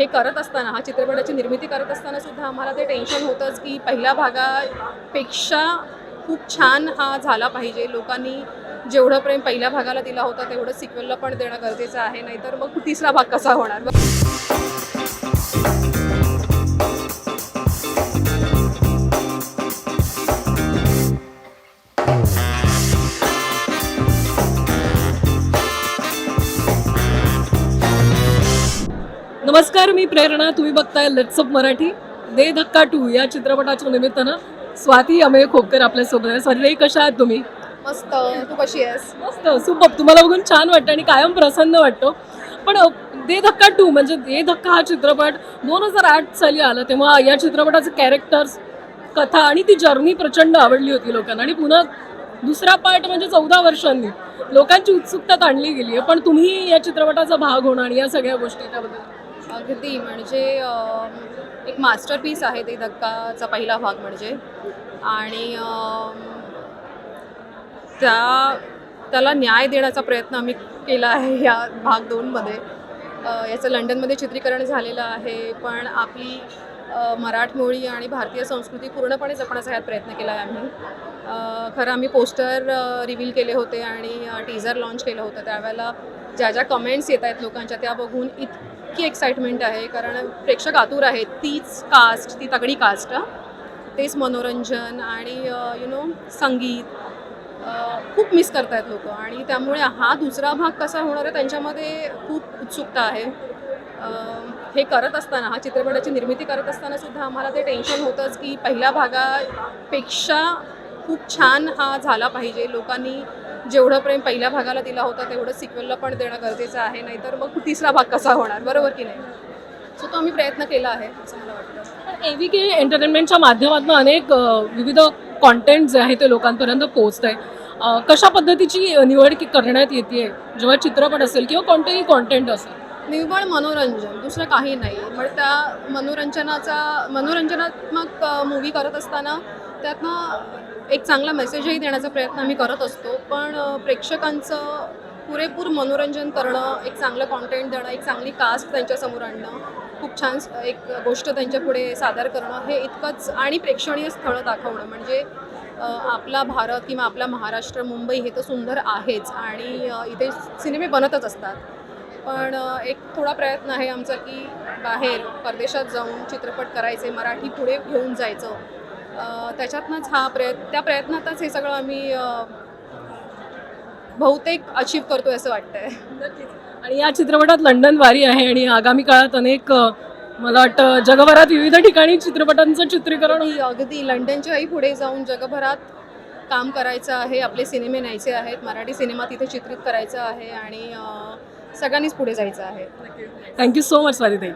हे करत असताना हा चित्रपटाची निर्मिती करत असताना सुद्धा आम्हाला ते टेन्शन होतंच की पहिल्या भागापेक्षा खूप छान हा झाला पाहिजे. लोकांनी जेवढं प्रेम पहिल्या भागाला दिला होता तेवढं सिक्वेलला पण देणं गरजेचं आहे. नाहीतर मग तिसरा भाग कसा होणार? नमस्कार मी प्रेरणा. तुम्ही बघताय लेट्सअप मराठी. दे धक्का टू या चित्रपटाच्या निमित्तानं. स्वाती अमेय खोपकर आपल्यासोबत आहे स्वाती कशा आहात तुम्ही? मस्त. तू कशी आहेस? मस्त. सुपर. तुम्हाला बघून छान वाटतं आणि कायम प्रसन्न वाटतो. पण दे धक्का टू म्हणजे दे धक्का हा चित्रपट दोन हजार आठ साली आला तेव्हा या चित्रपटाचे कॅरेक्टर्स कथा आणि ती जर्नी प्रचंड आवडली होती लोकांना. आणि पुन्हा दुसरा पार्ट म्हणजे चौदा वर्षांनी लोकांची उत्सुकता ताणली गेली आहे. पण तुम्ही या चित्रपटाचा भाग होणं आणि या सगळ्या गोष्टी त्याबद्दल. अगदी. म्हणजे एक मास्टरपीस आहे ते धक्काचा पहिला भाग म्हणजे. आणि त्या त्याला न्याय देण्याचा प्रयत्न आम्ही केला आहे या भाग दोनमध्ये. याचं लंडनमध्ये चित्रीकरण झालेलं आहे. पण आपली मराठमोळी आणि भारतीय संस्कृती पूर्णपणे जपण्याचा ह्यात प्रयत्न केला आहे आम्ही. खरं आम्ही पोस्टर रिव्हील केले होते आणि टीझर लॉन्च केलं होतं. त्यावेळेला ज्या ज्या कमेंट्स येत आहेत लोकांच्या त्या बघून इतकी एक्साइटमेंट आहे. कारण प्रेक्षक आतुर आहेत. तीच कास्ट ती तगडी कास्ट तेच मनोरंजन आणि यु नो संगीत खूप मिस करत आहेत लोक. आणि त्यामुळे हा दुसरा भाग कसा होणार आहे त्यांच्यामध्ये खूप उत्सुकता आहे. हे करत असताना हा चित्रपटाची निर्मिती करत असताना सुद्धा आम्हाला ते टेन्शन होतंच की पहिल्या भागापेक्षा खूप छान हा झाला पाहिजे. लोकांनी जेवढं प्रेम पहिल्या भागाला दिला होता तेवढं सिक्वेलला पण देणं गरजेचं आहे. नाहीतर मग तिसरा भाग कसा होणार? बरोबर की नाही? सो तो आम्ही प्रयत्न केला आहे असं मला वाटतं. ए व्ही के एंटरटेनमेंटच्या माध्यमातून अनेक विविध कॉन्टेंट जे आहे ते लोकांपर्यंत पोहोचत आहे कशा पद्धतीची निवड की करण्यात येते जेव्हा चित्रपट असेल किंवा कोणतेही कॉन्टेंट असेल. निव्वळ मनोरंजन दुसरं काही नाही. पण त्या मनोरंजनाचा मनोरंजनात्मक मूवी करत असताना त्यातनं एक चांगला मेसेजही देण्याचा प्रयत्न आम्ही करत असतो. पण प्रेक्षकांचं पुरेपूर मनोरंजन करणं एक चांगलं कॉन्टेंट देणं एक चांगली कास्ट त्यांच्यासमोर आणणं खूप छान एक गोष्ट त्यांच्यापुढे सादर करणं हे इतकंच आणि प्रेक्षणीय स्थळं दाखवणं. म्हणजे आपला भारत किंवा आपला महाराष्ट्र मुंबई हे तर सुंदर आहेच. आणि इथे सिनेमे बनतच असतात. पण एक थोडा प्रयत्न आहे आमचा की बाहेर परदेशात जाऊन चित्रपट करायचे मराठी पुढे घेऊन जायचं. त्याच्यातनंच हा प्रयत्न त्या प्रयत्नातच हे सगळं आम्ही बहुतेक अचीव करतोय असं वाटतंय. आणि या चित्रपटात लंडन वारी आहे आणि आगामी काळात अनेक मला वाटतं जगभरात विविध ठिकाणी चित्रपटांचं चित्रीकरण अगदी लंडनच्याही पुढे जाऊन जगभरात काम करायचं आहे आपले सिनेमे न्यायचे आहेत मराठी सिनेमा तिथे चित्रित करायचा आहे आणि सगळ्यांनीच पुढे जायचं आहे. थँक्यू सो मच स्वाती ताई